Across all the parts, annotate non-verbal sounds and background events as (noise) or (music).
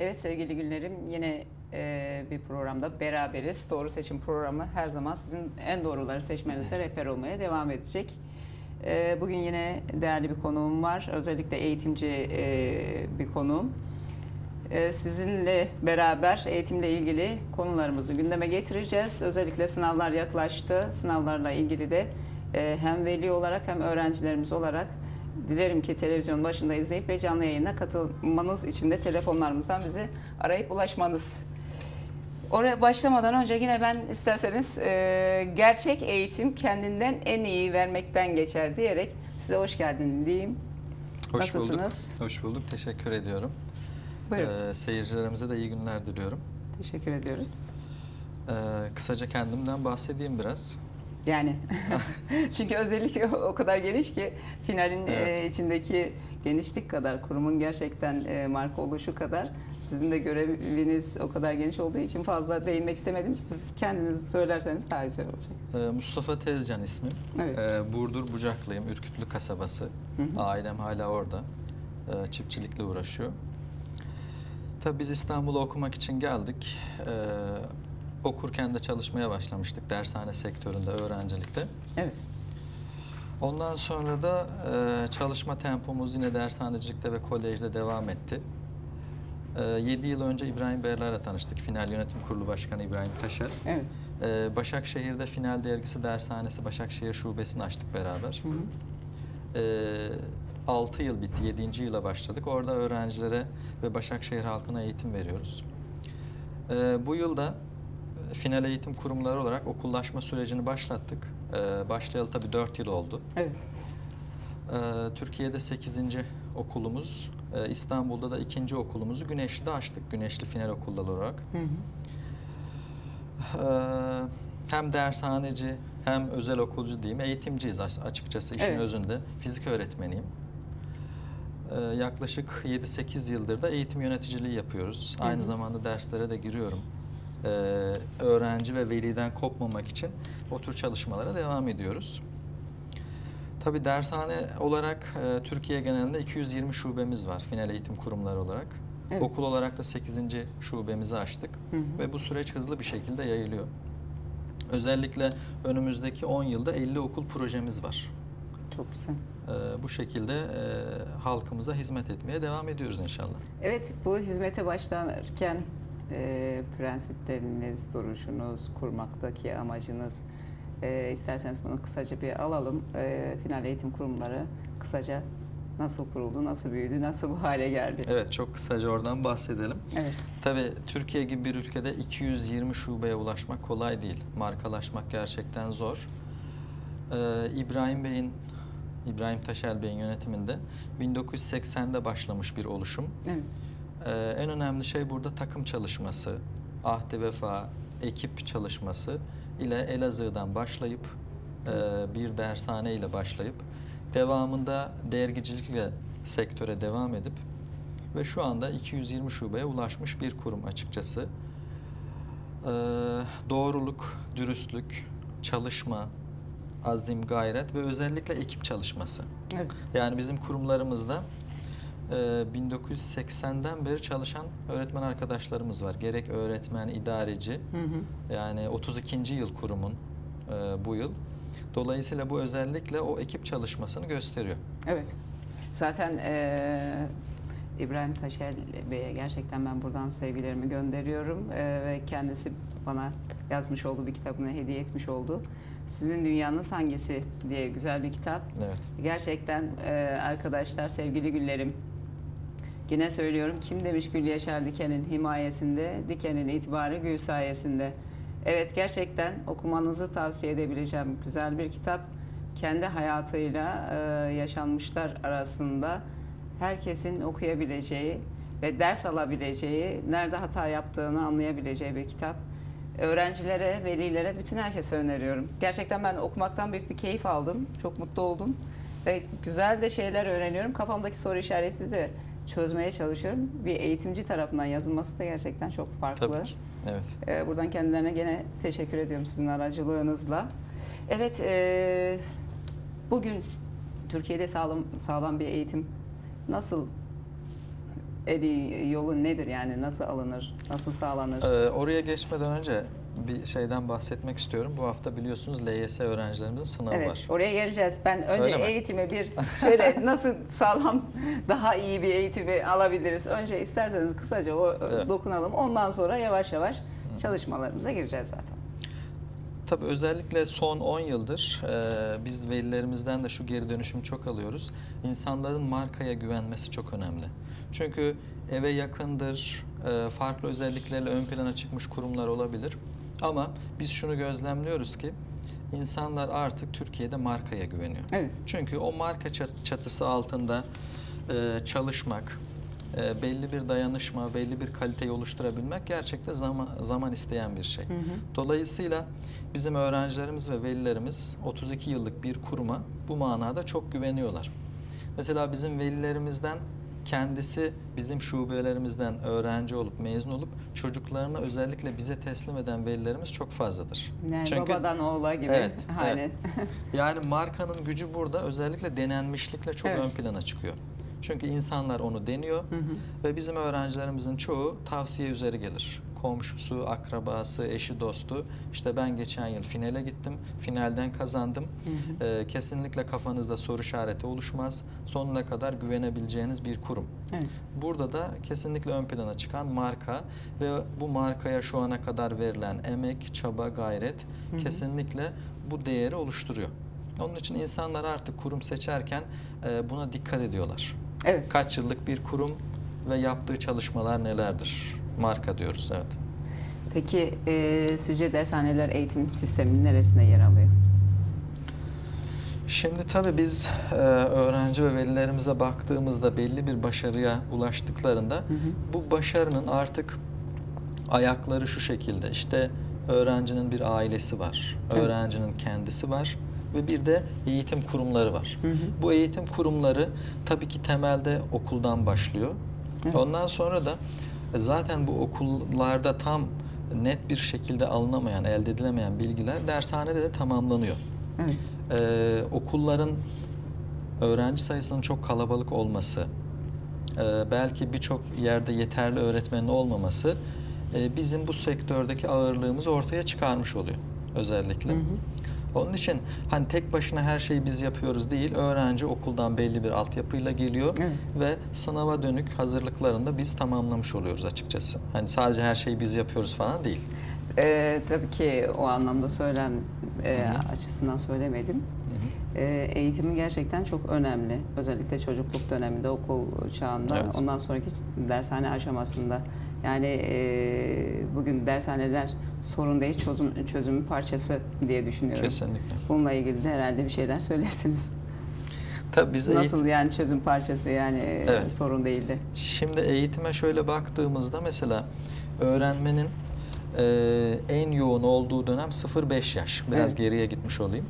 Evet sevgili günlerim yine e, bir programda beraberiz. Doğru seçim programı her zaman sizin en doğruları seçmenizde rehber olmaya devam edecek. E, bugün yine değerli bir konuğum var. Özellikle eğitimci e, bir konuğum. E, sizinle beraber eğitimle ilgili konularımızı gündeme getireceğiz. Özellikle sınavlar yaklaştı. Sınavlarla ilgili de e, hem veli olarak hem öğrencilerimiz olarak Dilerim ki televizyon başında izleyip ve canlı yayına katılmanız için de telefonlarımızdan bizi arayıp ulaşmanız. Oraya başlamadan önce yine ben isterseniz e, gerçek eğitim kendinden en iyi vermekten geçer diyerek size hoş geldin diyeyim. Hoş Nasılsınız? bulduk. Hoş bulduk. Teşekkür ediyorum. Buyurun. Ee, seyircilerimize de iyi günler diliyorum. Teşekkür ediyoruz. Ee, kısaca kendimden bahsedeyim biraz. Yani (laughs) çünkü özellikle (laughs) o kadar geniş ki finalin e, Evet. içindeki genişlik kadar kurumun gerçekten e, marka oluşu kadar sizin de göreviniz o kadar geniş olduğu için fazla değinmek istemedim. Siz kendiniz söylerseniz daha güzel olacak. Ee, Mustafa Tezcan ismim. Evet. Ee, Burdur Bucaklıyım. Ürkütlü kasabası. Hı hı. Ailem hala orada. Ee, çiftçilikle uğraşıyor. Tabii biz İstanbul'a okumak için geldik. Ee, okurken de çalışmaya başlamıştık dershane sektöründe, öğrencilikte. Evet. Ondan sonra da e, çalışma tempomuz yine dershanecilikte ve kolejde devam etti. 7 yıl önce İbrahim Beyler'le tanıştık. Final Yönetim Kurulu Başkanı İbrahim Taşer. Evet. E, Başakşehir'de Final Dergisi Dershanesi Başakşehir Şubesi'ni açtık beraber. Hı hı. E, 6 yıl bitti, 7. yıla başladık. Orada öğrencilere ve Başakşehir halkına eğitim veriyoruz. E, bu yılda e, final eğitim kurumları olarak okullaşma sürecini başlattık. E, başlayalı tabii 4 yıl oldu. Evet. Ee, Türkiye'de 8. okulumuz, ee, İstanbul'da da ikinci okulumuzu Güneşli'de açtık. Güneşli Final Okulları olarak. Hı hı. Ee, Hem dershaneci hem özel okulcu diyeyim. Eğitimciyiz as- açıkçası işin Evet. özünde. Fizik öğretmeniyim. Ee, Yaklaşık 7-8 yıldır da eğitim yöneticiliği yapıyoruz. Hı hı. Aynı zamanda derslere de giriyorum. Ee, Öğrenci ve veliden kopmamak için o tür çalışmalara devam ediyoruz. Tabii dershane olarak e, Türkiye genelinde 220 şubemiz var final eğitim kurumları olarak. Evet. Okul olarak da 8. şubemizi açtık Hı hı. ve bu süreç hızlı bir şekilde yayılıyor. Özellikle önümüzdeki 10 yılda 50 okul projemiz var. Çok güzel. E, bu şekilde e, halkımıza hizmet etmeye devam ediyoruz inşallah. Evet bu hizmete başlarken e, prensipleriniz, duruşunuz, kurmaktaki amacınız e, isterseniz bunu kısaca bir alalım. E, final eğitim kurumları kısaca nasıl kuruldu, nasıl büyüdü, nasıl bu hale geldi? Evet çok kısaca oradan bahsedelim. Evet. Tabii Türkiye gibi bir ülkede 220 şubeye ulaşmak kolay değil. Markalaşmak gerçekten zor. Ee, İbrahim Bey'in, İbrahim Taşel Bey'in yönetiminde 1980'de başlamış bir oluşum. Evet. Ee, en önemli şey burada takım çalışması, ahde vefa, ekip çalışması ile Elazığ'dan başlayıp e, bir dershane ile başlayıp devamında dergicilikle sektöre devam edip ve şu anda 220 şubeye ulaşmış bir kurum açıkçası. Ee, doğruluk, dürüstlük, çalışma, azim, gayret ve özellikle ekip çalışması. Evet. Yani bizim kurumlarımızda 1980'den beri çalışan öğretmen arkadaşlarımız var. Gerek öğretmen, idareci, Hı hı. yani 32. yıl kurumun e, bu yıl. Dolayısıyla bu özellikle o ekip çalışmasını gösteriyor. Evet. Zaten eee, İbrahim Taşel Bey'e gerçekten ben buradan sevgilerimi gönderiyorum Eee, ve kendisi bana yazmış olduğu bir kitabını hediye etmiş oldu. Sizin dünyanız hangisi diye güzel bir kitap. Evet. Gerçekten eee, arkadaşlar sevgili güllerim. Yine söylüyorum kim demiş Gül Yaşar Diken'in himayesinde, Diken'in itibarı gül sayesinde. Evet gerçekten okumanızı tavsiye edebileceğim güzel bir kitap. Kendi hayatıyla e, yaşanmışlar arasında herkesin okuyabileceği ve ders alabileceği, nerede hata yaptığını anlayabileceği bir kitap. Öğrencilere, velilere, bütün herkese öneriyorum. Gerçekten ben okumaktan büyük bir keyif aldım. Çok mutlu oldum. Ve güzel de şeyler öğreniyorum. Kafamdaki soru işareti de çözmeye çalışıyorum. Bir eğitimci tarafından yazılması da gerçekten çok farklı. Tabii ki. Evet. Ee, buradan kendilerine gene teşekkür ediyorum sizin aracılığınızla. Evet, e, bugün Türkiye'de sağlam, sağlam bir eğitim nasıl en iyi yolu nedir yani nasıl alınır, nasıl sağlanır? Ee, oraya geçmeden önce bir şeyden bahsetmek istiyorum. Bu hafta biliyorsunuz LYS öğrencilerimizin sınavı Evet, var. oraya geleceğiz. Ben önce Öyle mi? eğitime bir (laughs) şöyle nasıl sağlam, daha iyi bir eğitimi alabiliriz. Önce isterseniz kısaca o Evet. dokunalım. Ondan sonra yavaş yavaş çalışmalarımıza gireceğiz zaten. Tabii özellikle son 10 yıldır e, biz velilerimizden de şu geri dönüşümü çok alıyoruz. İnsanların markaya güvenmesi çok önemli. Çünkü eve yakındır, e, farklı özelliklerle ön plana çıkmış kurumlar olabilir. Ama biz şunu gözlemliyoruz ki insanlar artık Türkiye'de markaya güveniyor. Evet. Çünkü o marka çat- çatısı altında e, çalışmak, e, belli bir dayanışma, belli bir kaliteyi oluşturabilmek gerçekten zaman, zaman isteyen bir şey. Hı hı. Dolayısıyla bizim öğrencilerimiz ve velilerimiz 32 yıllık bir kuruma bu manada çok güveniyorlar. Mesela bizim velilerimizden kendisi bizim şubelerimizden öğrenci olup mezun olup çocuklarını özellikle bize teslim eden velilerimiz çok fazladır. Yani Çünkü- babadan oğula gibi Evet, hani. (laughs) Yani markanın gücü burada özellikle denenmişlikle çok Evet. ön plana çıkıyor. Çünkü insanlar onu deniyor Hı hı. ve bizim öğrencilerimizin çoğu tavsiye üzeri gelir. Komşusu, akrabası, eşi, dostu. İşte ben geçen yıl finale gittim, finalden kazandım. Hı hı. Ee, kesinlikle kafanızda soru işareti oluşmaz. Sonuna kadar güvenebileceğiniz bir kurum. Evet. Burada da kesinlikle ön plana çıkan marka ve bu markaya şu ana kadar verilen emek, çaba, gayret Hı hı. kesinlikle bu değeri oluşturuyor. Onun için insanlar artık kurum seçerken e, buna dikkat ediyorlar. Evet. Kaç yıllık bir kurum ve yaptığı çalışmalar nelerdir? Marka diyoruz, evet. Peki e, sizce dershaneler eğitim sisteminin neresinde yer alıyor? Şimdi tabii biz e, öğrenci ve velilerimize baktığımızda belli bir başarıya ulaştıklarında Hı hı. bu başarının artık ayakları şu şekilde. İşte öğrencinin bir ailesi var, Evet. öğrencinin kendisi var ve bir de eğitim kurumları var. Hı hı. Bu eğitim kurumları tabii ki temelde okuldan başlıyor. Evet. Ondan sonra da zaten bu okullarda tam net bir şekilde alınamayan, elde edilemeyen bilgiler dershanede de tamamlanıyor. Evet. Ee, okulların öğrenci sayısının çok kalabalık olması, e, belki birçok yerde yeterli öğretmenin olmaması e, bizim bu sektördeki ağırlığımızı ortaya çıkarmış oluyor özellikle. Hı hı. Onun için hani tek başına her şeyi biz yapıyoruz değil, öğrenci okuldan belli bir altyapıyla geliyor Evet. ve sınava dönük hazırlıklarını da biz tamamlamış oluyoruz açıkçası. Hani sadece her şeyi biz yapıyoruz falan değil. E, tabii ki o anlamda söylem e, Hı hı. açısından söylemedim. Hı hı. E, eğitimi gerçekten çok önemli. Özellikle çocukluk döneminde, okul çağında, Evet. ondan sonraki dershane aşamasında. Yani e, bugün dershaneler sorun değil, çözüm, çözümün parçası diye düşünüyorum. Kesinlikle. Bununla ilgili de herhalde bir şeyler söylersiniz. Tabii biz eğit- Nasıl yani çözüm parçası yani e, Evet. sorun değildi. Şimdi eğitime şöyle baktığımızda mesela öğrenmenin e, en yoğun olduğu dönem 0-5 yaş. Biraz Evet. geriye gitmiş olayım.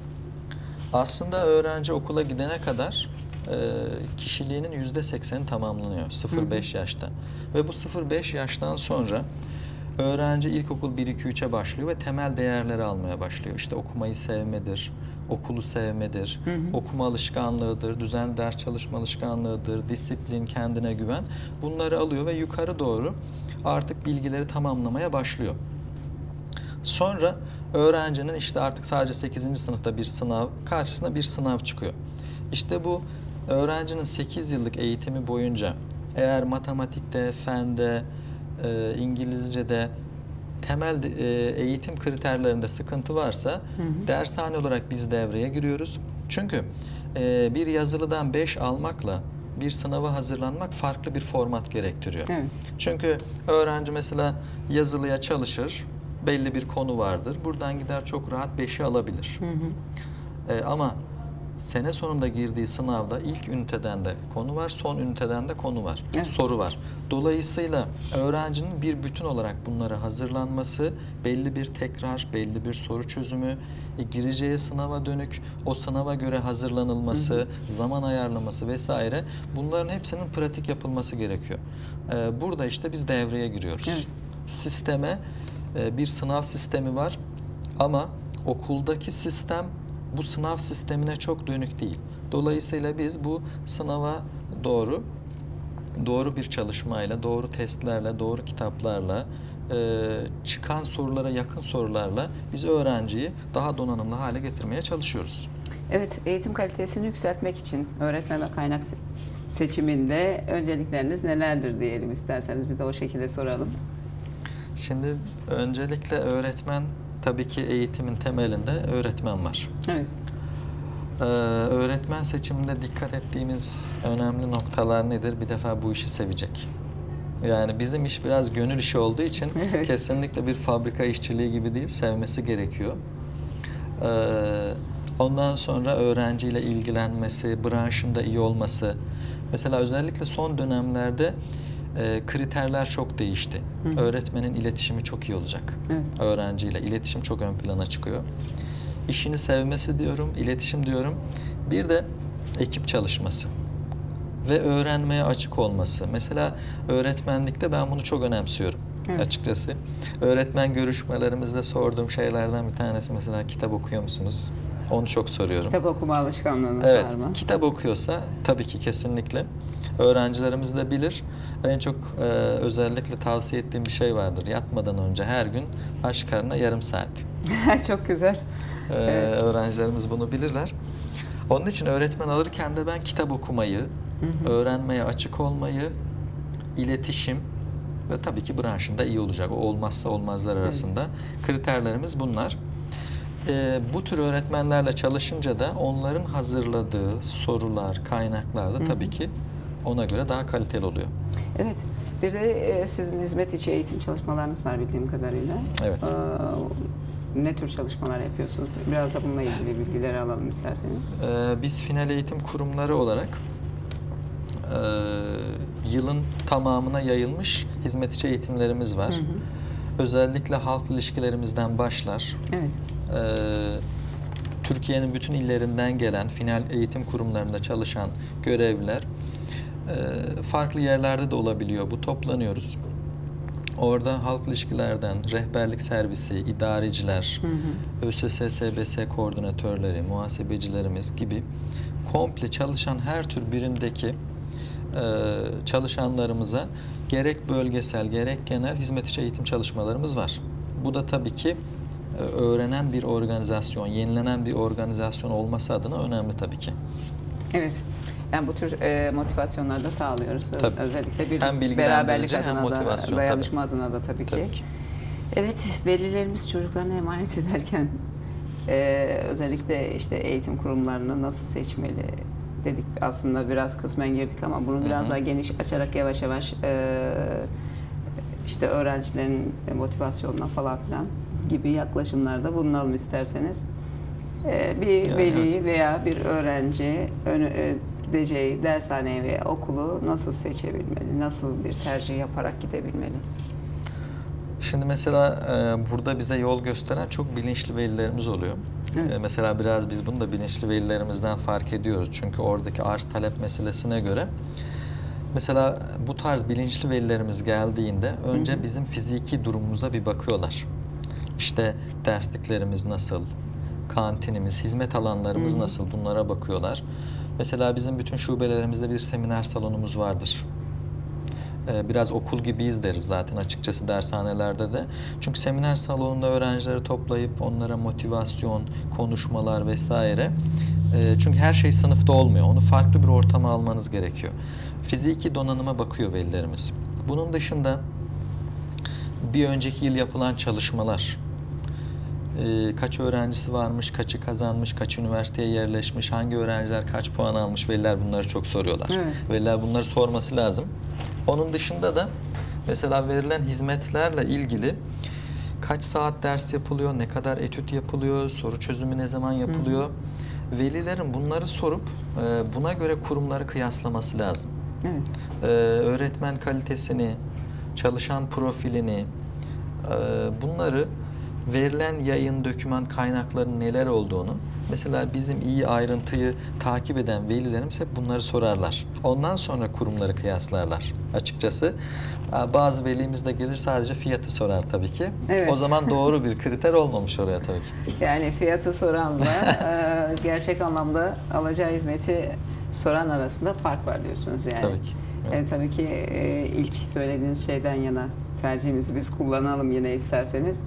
Aslında öğrenci okula gidene kadar e, kişiliğinin %80'i tamamlanıyor 0-5 yaşta. Ve bu 0-5 yaştan sonra öğrenci ilkokul 1-2-3'e başlıyor ve temel değerleri almaya başlıyor. İşte okumayı sevmedir, okulu sevmedir, Hı hı. okuma alışkanlığıdır, düzenli ders çalışma alışkanlığıdır, disiplin, kendine güven. Bunları alıyor ve yukarı doğru artık bilgileri tamamlamaya başlıyor. Sonra öğrencinin işte artık sadece 8. sınıfta bir sınav, karşısına bir sınav çıkıyor. İşte bu öğrencinin 8 yıllık eğitimi boyunca eğer matematikte, fende, e, İngilizce'de temel e, eğitim kriterlerinde sıkıntı varsa Hı hı. dershane olarak biz devreye giriyoruz. Çünkü e, bir yazılıdan 5 almakla bir sınava hazırlanmak farklı bir format gerektiriyor. Evet. Çünkü öğrenci mesela yazılıya çalışır, belli bir konu vardır. Buradan gider çok rahat 5'i alabilir. Hı hı. Ee, ama sene sonunda girdiği sınavda ilk üniteden de konu var, son üniteden de konu var, Evet. soru var. Dolayısıyla öğrencinin bir bütün olarak bunlara hazırlanması, belli bir tekrar, belli bir soru çözümü, e, gireceği sınava dönük o sınava göre hazırlanılması, Hı zaman ayarlaması vesaire bunların hepsinin pratik yapılması gerekiyor. Ee, burada işte biz devreye giriyoruz. Evet. Sisteme e, bir sınav sistemi var ama okuldaki sistem bu sınav sistemine çok dönük değil. Dolayısıyla biz bu sınava doğru doğru bir çalışmayla, doğru testlerle, doğru kitaplarla, e, çıkan sorulara yakın sorularla biz öğrenciyi daha donanımlı hale getirmeye çalışıyoruz. Evet, eğitim kalitesini yükseltmek için öğretmen ve kaynak se- seçiminde öncelikleriniz nelerdir diyelim isterseniz bir de o şekilde soralım. Şimdi öncelikle öğretmen tabii ki eğitimin temelinde öğretmen var. Evet. Ee, öğretmen seçiminde dikkat ettiğimiz önemli noktalar nedir? Bir defa bu işi sevecek. Yani bizim iş biraz gönül işi olduğu için (laughs) Evet. kesinlikle bir fabrika işçiliği gibi değil, sevmesi gerekiyor. Ee, ondan sonra öğrenciyle ilgilenmesi, branşında iyi olması. Mesela özellikle son dönemlerde e, kriterler çok değişti. Hı. Öğretmenin iletişimi çok iyi olacak. Evet. Öğrenciyle iletişim çok ön plana çıkıyor. İşini sevmesi diyorum, iletişim diyorum. Bir de ekip çalışması ve öğrenmeye açık olması. Mesela öğretmenlikte ben bunu çok önemsiyorum Evet. açıkçası. Öğretmen görüşmelerimizde sorduğum şeylerden bir tanesi mesela kitap okuyor musunuz? Onu çok soruyorum. Kitap okuma alışkanlığınız Evet, var mı? kitap okuyorsa tabii ki kesinlikle. Öğrencilerimiz de bilir. En çok e, özellikle tavsiye ettiğim bir şey vardır. Yatmadan önce her gün aç karnına yarım saat. (laughs) Çok güzel. Ee, Evet. Öğrencilerimiz bunu bilirler. Onun için öğretmen alırken de ben kitap okumayı, Hı hı. öğrenmeye açık olmayı, iletişim ve tabii ki branşında iyi olacak. O olmazsa olmazlar Evet. arasında. Kriterlerimiz bunlar. Ee, bu tür öğretmenlerle çalışınca da onların hazırladığı sorular, kaynaklar da tabii ki ona göre daha kaliteli oluyor. Evet. Bir de e, sizin hizmet içi eğitim çalışmalarınız var bildiğim kadarıyla. Evet. Ee, ne tür çalışmalar yapıyorsunuz? Biraz da bununla ilgili bilgileri alalım isterseniz. Ee, biz final eğitim kurumları olarak e, yılın tamamına yayılmış hizmet içi eğitimlerimiz var. Hı hı. Özellikle halk ilişkilerimizden başlar. Evet. Ee, Türkiye'nin bütün illerinden gelen final eğitim kurumlarında çalışan görevliler farklı yerlerde de olabiliyor. Bu toplanıyoruz. Orada halk ilişkilerden rehberlik servisi, idareciler, Hı hı. ÖSS, SBS koordinatörleri, muhasebecilerimiz gibi komple çalışan her tür birimdeki e, çalışanlarımıza gerek bölgesel gerek genel hizmet içi eğitim çalışmalarımız var. Bu da tabii ki e, öğrenen bir organizasyon, yenilenen bir organizasyon olması adına önemli tabii ki. Evet. Yani bu tür e, motivasyonları da sağlıyoruz. Tabii. Özellikle bir Hem beraberlik bilgilendirici hem adına da, motivasyon, dayanışma adına da tabii ki. Tabii ki. Evet, velilerimiz çocuklarına emanet (laughs) ederken e, özellikle işte eğitim kurumlarını nasıl seçmeli dedik aslında biraz kısmen girdik ama bunu biraz Hı hı. daha geniş açarak yavaş yavaş e, işte öğrencilerin motivasyonuna falan filan gibi yaklaşımlarda bulunalım isterseniz. E, bir Yani veli evet. veya bir öğrenci önü, e, gideceği dershaneyi veya okulu nasıl seçebilmeli, nasıl bir tercih yaparak gidebilmeli? Şimdi mesela e, burada bize yol gösteren çok bilinçli velilerimiz oluyor. Evet. E, mesela biraz biz bunu da bilinçli velilerimizden fark ediyoruz. Çünkü oradaki arz talep meselesine göre mesela bu tarz bilinçli velilerimiz geldiğinde önce Hı hı. bizim fiziki durumumuza bir bakıyorlar. İşte dersliklerimiz nasıl, kantinimiz, hizmet alanlarımız Hı hı. nasıl bunlara bakıyorlar. Mesela bizim bütün şubelerimizde bir seminer salonumuz vardır. Ee, biraz okul gibiyiz deriz zaten açıkçası dershanelerde de. Çünkü seminer salonunda öğrencileri toplayıp onlara motivasyon, konuşmalar vesaire. Ee, Çünkü her şey sınıfta olmuyor. Onu farklı bir ortama almanız gerekiyor. Fiziki donanıma bakıyor velilerimiz. Bunun dışında bir önceki yıl yapılan çalışmalar, ee, kaç öğrencisi varmış, kaçı kazanmış, kaç üniversiteye yerleşmiş, hangi öğrenciler kaç puan almış veliler bunları çok soruyorlar. Evet. Veliler bunları sorması lazım. Onun dışında da mesela verilen hizmetlerle ilgili kaç saat ders yapılıyor, ne kadar etüt yapılıyor, soru çözümü ne zaman yapılıyor. Velilerin bunları sorup e, buna göre kurumları kıyaslaması lazım. Evet. Ee, öğretmen kalitesini, çalışan profilini, e, bunları verilen yayın, döküman kaynakların neler olduğunu mesela bizim iyi ayrıntıyı takip eden velilerimiz hep bunları sorarlar. Ondan sonra kurumları kıyaslarlar açıkçası. Aa, Bazı velimiz de gelir sadece fiyatı sorar tabii ki. Evet. O zaman doğru bir kriter olmamış oraya tabii ki. (laughs) Yani fiyatı soranla e, gerçek anlamda alacağı hizmeti soran arasında fark var diyorsunuz yani. Tabii ki. E, tabii ki e, ilk söylediğiniz şeyden yana tercihimizi biz kullanalım yine isterseniz.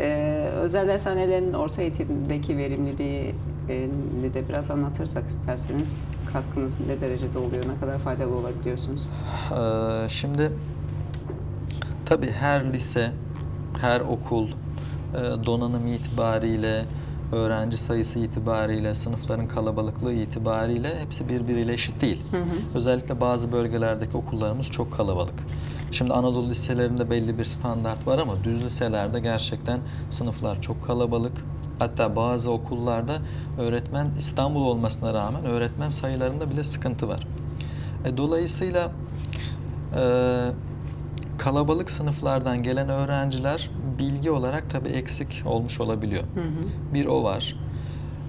E, özel dershanelerin orta eğitimdeki verimliliği e, ni de biraz anlatırsak isterseniz katkınız ne derecede oluyor, ne kadar faydalı olabiliyorsunuz? Ee, şimdi tabii her lise, her okul e, donanım itibariyle, öğrenci sayısı itibariyle, sınıfların kalabalıklığı itibariyle hepsi birbiriyle eşit değil. Hı hı. Özellikle bazı bölgelerdeki okullarımız çok kalabalık. Şimdi Anadolu liselerinde belli bir standart var ama düz liselerde gerçekten sınıflar çok kalabalık. Hatta bazı okullarda öğretmen İstanbul olmasına rağmen öğretmen sayılarında bile sıkıntı var. E, dolayısıyla e, kalabalık sınıflardan gelen öğrenciler bilgi olarak tabii eksik olmuş olabiliyor. Hı hı. Bir o var.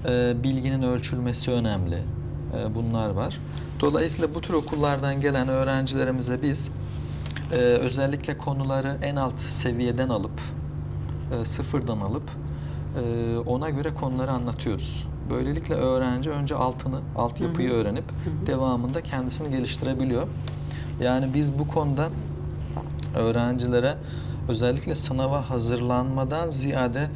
E, bilginin ölçülmesi önemli. E, bunlar var. Dolayısıyla bu tür okullardan gelen öğrencilerimize biz e, özellikle konuları en alt seviyeden alıp e, sıfırdan alıp e, ona göre konuları anlatıyoruz. Böylelikle öğrenci önce altını, altyapıyı Hı hı. öğrenip hı. devamında kendisini geliştirebiliyor. Yani biz bu konuda öğrencilere özellikle sınava hazırlanmadan ziyade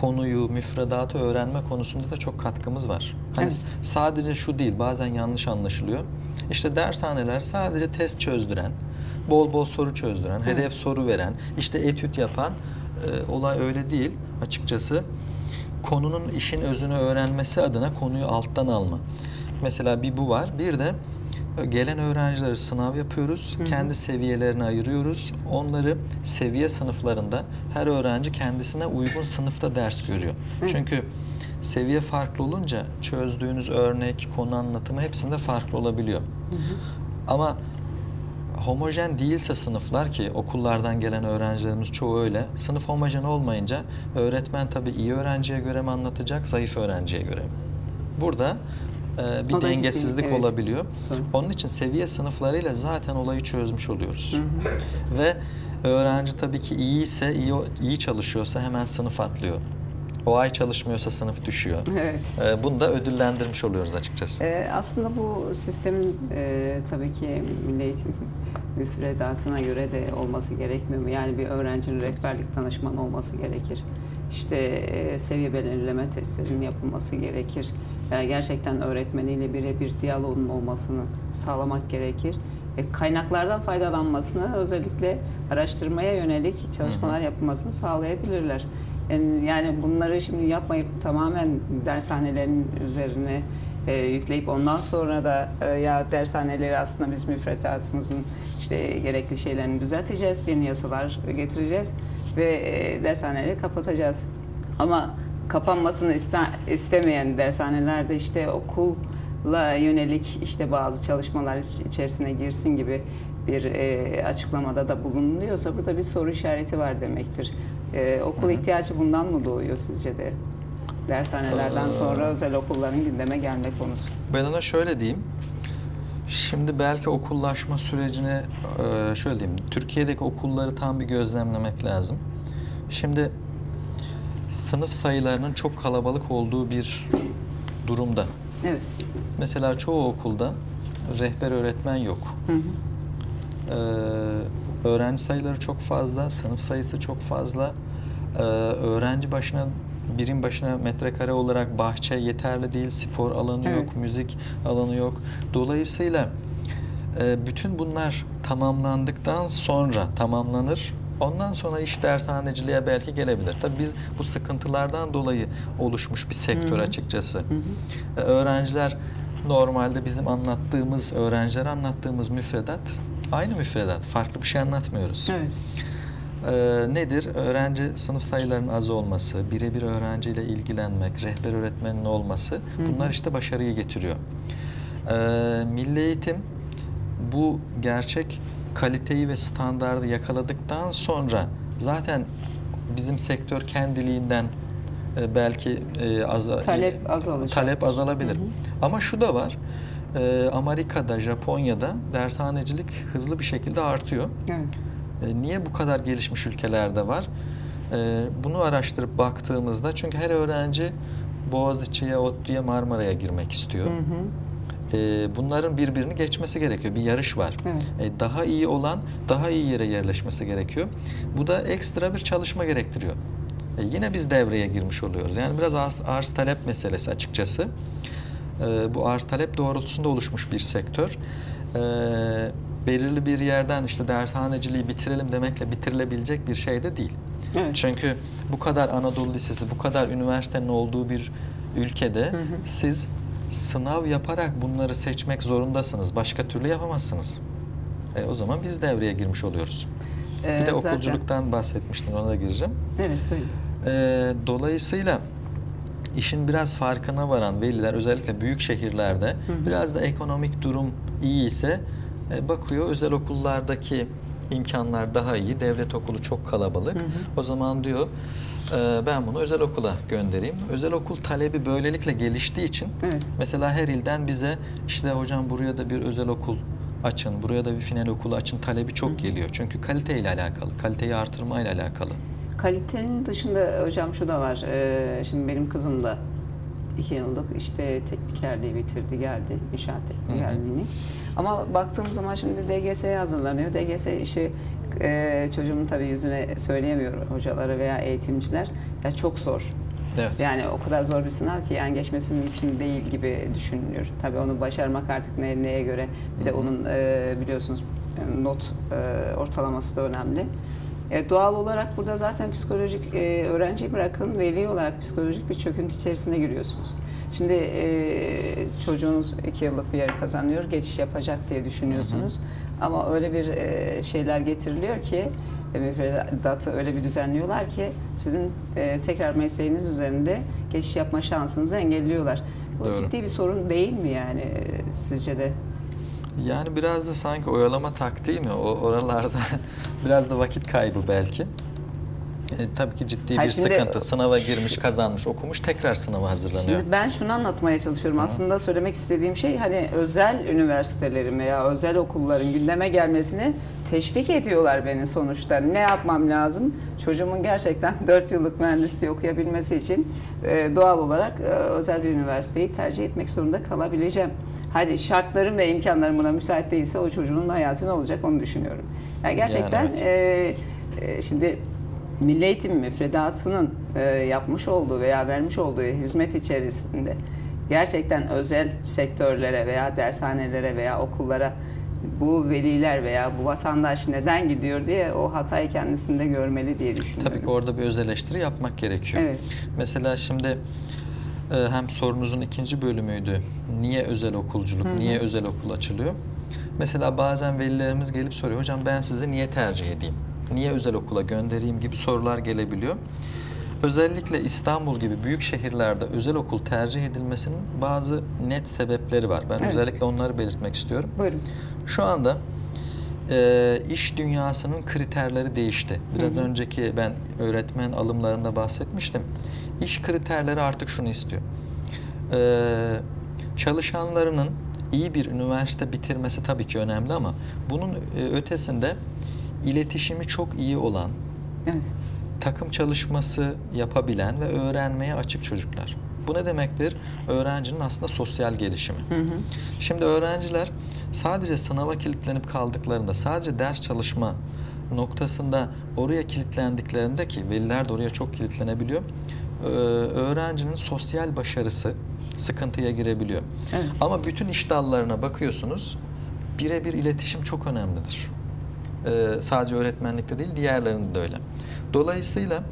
konuyu, müfredatı öğrenme konusunda da çok katkımız var. Hani Evet. sadece şu değil, bazen yanlış anlaşılıyor. İşte dershaneler sadece test çözdüren, bol bol soru çözdüren, Evet. hedef soru veren, işte etüt yapan e, olay öyle değil açıkçası. Konunun işin özünü öğrenmesi adına konuyu alttan alma. Mesela bir bu var. Bir de e, gelen öğrencileri sınav yapıyoruz. Hı hı. Kendi seviyelerine ayırıyoruz. Onları seviye sınıflarında her öğrenci kendisine uygun sınıfta ders görüyor. Evet. Çünkü seviye farklı olunca çözdüğünüz örnek, konu anlatımı hepsinde farklı olabiliyor. Hı hı. Ama homojen değilse sınıflar ki okullardan gelen öğrencilerimiz çoğu öyle. Sınıf homojen olmayınca öğretmen tabii iyi öğrenciye göre mi anlatacak, zayıf öğrenciye göre mi? Burada e, bir O dengesizlik evet. olabiliyor. Sorun. Onun için seviye sınıflarıyla zaten olayı çözmüş oluyoruz. Hı hı. Ve öğrenci tabii ki iyiyse, iyi, iyi çalışıyorsa hemen sınıf atlıyor. O ay çalışmıyorsa sınıf düşüyor. Evet. E, bunu da ödüllendirmiş oluyoruz açıkçası. Ee, aslında bu sistemin e, tabii ki milli eğitim müfredatına göre de olması gerekmiyor mu? Yani bir öğrencinin rehberlik danışmanı olması gerekir. İşte e, seviye belirleme testlerinin yapılması gerekir. Yani gerçekten öğretmeniyle birebir diyaloğun olmasını sağlamak gerekir. E, kaynaklardan faydalanmasını özellikle araştırmaya yönelik çalışmalar yapılmasını sağlayabilirler. Yani, bunları şimdi yapmayıp tamamen dershanelerin üzerine e, yükleyip ondan sonra da e, ya dershaneleri aslında biz müfredatımızın işte gerekli şeylerini düzelteceğiz, yeni yasalar getireceğiz ve e, dershaneleri kapatacağız. Ama kapanmasını iste- istemeyen dershanelerde işte okulla yönelik işte bazı çalışmalar iç- içerisine girsin gibi bir e, açıklamada da bulunuyorsa burada bir soru işareti var demektir. E, okul ihtiyacı bundan mı doğuyor sizce de? Dershanelerden sonra özel okulların gündeme gelme konusu. Ben ona şöyle diyeyim. Şimdi belki okullaşma sürecini e, şöyle diyeyim. Türkiye'deki okulları tam bir gözlemlemek lazım. Şimdi sınıf sayılarının çok kalabalık olduğu bir durumda. Evet. Mesela çoğu okulda rehber öğretmen yok. Hı hı. Ee, öğrenci sayıları çok fazla, sınıf sayısı çok fazla. Ee, öğrenci başına birim başına metrekare olarak bahçe yeterli değil, spor alanı Evet. yok, müzik alanı yok. Dolayısıyla e, bütün bunlar tamamlandıktan sonra tamamlanır. Ondan sonra iş dershaneciliğe belki gelebilir. Tabii biz bu sıkıntılardan dolayı oluşmuş bir sektör Hı hı. açıkçası. Hı hı. E, Öğrenciler normalde bizim anlattığımız, öğrencilere anlattığımız müfredat aynı müfredat. Farklı bir şey anlatmıyoruz. Evet. E, nedir? Öğrenci sınıf sayılarının az olması, birebir öğrenciyle ilgilenmek, rehber öğretmenin olması bunlar işte başarıyı getiriyor. E, Milli Eğitim bu gerçek kaliteyi ve standardı yakaladıktan sonra zaten bizim sektör kendiliğinden e, belki e, az Talep azalacak. talep azalabilir. Hı hı. Ama şu da var. E, Amerika'da, Japonya'da dershanecilik hızlı bir şekilde artıyor. Evet. E, Niye bu kadar gelişmiş ülkelerde var? E, Bunu araştırıp baktığımızda çünkü her öğrenci Boğaziçi'ye, ODTÜ'ye, Marmara'ya girmek istiyor. Hı hı. e, bunların birbirini geçmesi gerekiyor. Bir yarış var. Evet. E, daha iyi olan daha iyi yere yerleşmesi gerekiyor. Bu da ekstra bir çalışma gerektiriyor. E, yine biz devreye girmiş oluyoruz. Yani biraz arz, arz talep meselesi açıkçası. E, bu arz talep doğrultusunda oluşmuş bir sektör. E, belirli bir yerden işte dershaneciliği bitirelim demekle bitirilebilecek bir şey de değil. Evet. Çünkü bu kadar Anadolu Lisesi, bu kadar üniversitenin olduğu bir ülkede Hı hı. siz sınav yaparak bunları seçmek zorundasınız. Başka türlü yapamazsınız. E, o zaman biz devreye girmiş oluyoruz. Ee, Bir de zaten- okulculuktan bahsetmiştin, ona da gireceğim. Evet buyurun. E, dolayısıyla işin biraz farkına varan veliler özellikle büyük şehirlerde hı. biraz da ekonomik durum iyi ise e, bakıyor özel okullardaki imkanlar daha iyi. Devlet okulu çok kalabalık. Hı hı. O zaman diyor e, ben bunu özel okula göndereyim. Özel okul talebi böylelikle geliştiği için Evet. mesela her ilden bize işte hocam buraya da bir özel okul açın, buraya da bir final okulu açın talebi çok Hı geliyor. Çünkü kaliteyle alakalı, kaliteyi artırmayla alakalı. Kalitenin dışında hocam şu da var. Ee, şimdi benim kızım da iki yıllık işte teknikerliği bitirdi geldi inşaat teknikerliğini. Ama baktığım zaman şimdi DGS'ye hazırlanıyor. DGS işi e, çocuğumun tabii yüzüne söyleyemiyor hocaları veya eğitimciler. Ya çok zor. Evet. Yani o kadar zor bir sınav ki yani geçmesi mümkün değil gibi düşünülüyor. Tabii onu başarmak artık ne, neye göre bir de onun e, biliyorsunuz not e, ortalaması da önemli. E, doğal olarak burada zaten psikolojik e, öğrenciyi bırakın veli olarak psikolojik bir çöküntü içerisine giriyorsunuz. Şimdi e, çocuğunuz iki yıllık bir yer kazanıyor, geçiş yapacak diye düşünüyorsunuz. Ama öyle bir e, şeyler getiriliyor ki e, müfredatı öyle bir düzenliyorlar ki sizin e, tekrar mesleğiniz üzerinde geçiş yapma şansınızı engelliyorlar. Bu Doğru. ciddi bir sorun değil mi yani e, sizce de? Yani biraz da sanki oyalama taktiği mi? O oralarda (laughs) biraz da vakit kaybı belki. E, tabii ki ciddi Hayır, bir şimdi- sıkıntı. Sınava girmiş, kazanmış, okumuş, tekrar sınava hazırlanıyor. Şimdi ben şunu anlatmaya çalışıyorum. Aslında söylemek istediğim şey hani özel üniversitelerin veya özel okulların gündeme gelmesini teşvik ediyorlar beni sonuçta. Ne yapmam lazım? Çocuğumun gerçekten (laughs) 4 yıllık mühendisliği okuyabilmesi için e, doğal olarak e, özel bir üniversiteyi tercih etmek zorunda kalabileceğim. Hadi şartlarım ve imkanlarım buna müsait değilse o çocuğun hayatı ne olacak onu düşünüyorum. Yani gerçekten evet. e, e, şimdi Milli Eğitim müfredatının e, yapmış olduğu veya vermiş olduğu hizmet içerisinde gerçekten özel sektörlere veya dershanelere veya okullara bu veliler veya bu vatandaş neden gidiyor diye o hatayı kendisinde görmeli diye düşünüyorum. Tabii ki orada bir öz eleştiri yapmak gerekiyor. Evet. Mesela şimdi e, hem sorunuzun ikinci bölümüydü. Niye özel okulculuk, Hı hı. niye özel okul açılıyor? Mesela bazen velilerimiz gelip soruyor. Hocam ben sizi niye tercih edeyim? Niye özel okula göndereyim gibi sorular gelebiliyor. Özellikle İstanbul gibi büyük şehirlerde özel okul tercih edilmesinin bazı net sebepleri var. Ben Evet. özellikle onları belirtmek istiyorum. Buyurun. Şu anda e, iş dünyasının kriterleri değişti. Biraz Hı hı. önceki ben öğretmen alımlarında bahsetmiştim. İş kriterleri artık şunu istiyor. E, çalışanlarının iyi bir üniversite bitirmesi tabii ki önemli ama bunun e, ötesinde iletişimi çok iyi olan, Evet. takım çalışması yapabilen ve öğrenmeye açık çocuklar. Bu ne demektir? Öğrencinin aslında sosyal gelişimi. Hı hı. Şimdi öğrenciler sadece sınava kilitlenip kaldıklarında, sadece ders çalışma noktasında oraya kilitlendiklerinde ki veliler de oraya çok kilitlenebiliyor. e, Öğrencinin sosyal başarısı sıkıntıya girebiliyor. Evet. Ama bütün iş dallarına bakıyorsunuz, birebir iletişim çok önemlidir. Ee, sadece öğretmenlikte değil, diğerlerinde de öyle. Dolayısıyla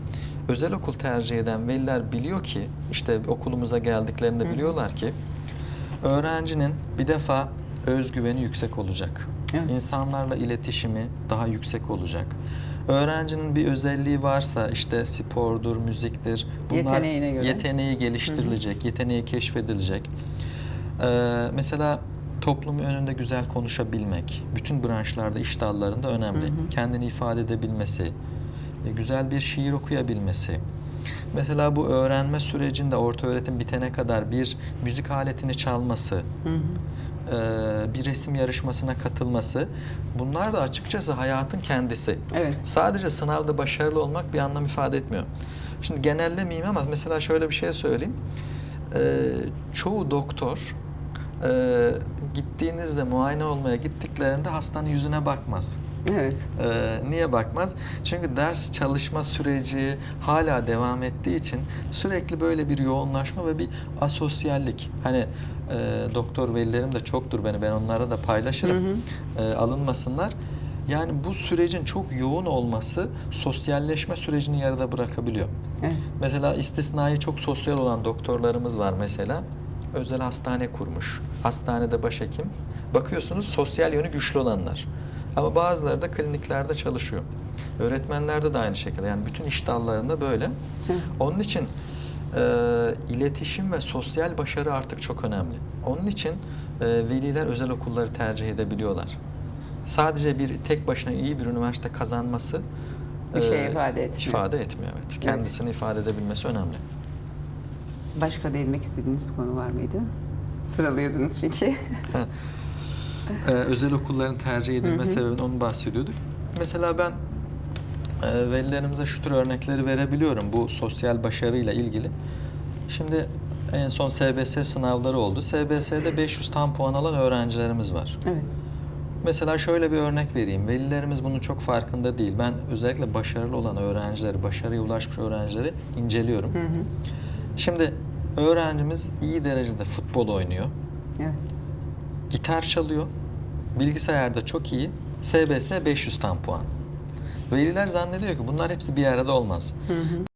özel okul tercih eden veliler biliyor ki, işte okulumuza geldiklerinde biliyorlar ki, öğrencinin bir defa özgüveni yüksek olacak. Evet. İnsanlarla iletişimi daha yüksek olacak. Öğrencinin bir özelliği varsa işte spordur, müziktir. Yeteneğine göre. Yeteneği geliştirilecek, yeteneği keşfedilecek. Ee, mesela toplumun önünde güzel konuşabilmek, bütün branşlarda, iş dallarında önemli. Hı hı. Kendini ifade edebilmesi, e, güzel bir şiir okuyabilmesi. Mesela bu öğrenme sürecinde orta öğretim bitene kadar bir müzik aletini çalması, Hı hı. e, bir resim yarışmasına katılması bunlar da açıkçası hayatın kendisi. Evet. Sadece sınavda başarılı olmak bir anlam ifade etmiyor. Şimdi genellemeyeyim ama mesela şöyle bir şey söyleyeyim. Ee, çoğu doktor e, gittiğinizde muayene olmaya gittiklerinde hastanın yüzüne bakmaz. Evet. Ee, niye bakmaz? Çünkü ders çalışma süreci hala devam ettiği için sürekli böyle bir yoğunlaşma ve bir asosyallik. Hani e, doktor velilerim de çoktur beni ben onlara da paylaşırım. Hı hı. E, alınmasınlar. Yani bu sürecin çok yoğun olması sosyalleşme sürecini yarıda bırakabiliyor. Evet. Mesela istisnai çok sosyal olan doktorlarımız var mesela. Özel hastane kurmuş. Hastanede başhekim. Bakıyorsunuz sosyal yönü güçlü olanlar. Ama bazıları da kliniklerde çalışıyor. Öğretmenlerde de aynı şekilde. Yani bütün iş dallarında böyle. Evet. Onun için e, iletişim ve sosyal başarı artık çok önemli. Onun için e, veliler özel okulları tercih edebiliyorlar. Sadece bir tek başına iyi bir üniversite kazanması Bir şey e, ifade etmiyor. ifade etmiyor evet. Kendisini ifade edebilmesi önemli. Başka değinmek istediğiniz bir konu var mıydı? Sıralıyordunuz çünkü. (laughs) Ee, özel okulların tercih edilme sebebini onu bahsediyorduk. Mesela ben e, velilerimize şu tür örnekleri verebiliyorum bu sosyal başarıyla ilgili. Şimdi en son SBS sınavları oldu. SBS'de 500 tam puan alan öğrencilerimiz var. evet. Mesela şöyle bir örnek vereyim. Velilerimiz bunun çok farkında değil. Ben özellikle başarılı olan öğrencileri, başarıya ulaşmış öğrencileri inceliyorum. Hı hı. Şimdi öğrencimiz iyi derecede futbol oynuyor. Evet. gitar çalıyor. Bilgisayarda çok iyi. SBS 500 tam puan. Veliler zannediyor ki bunlar hepsi bir arada olmaz. Hı hı.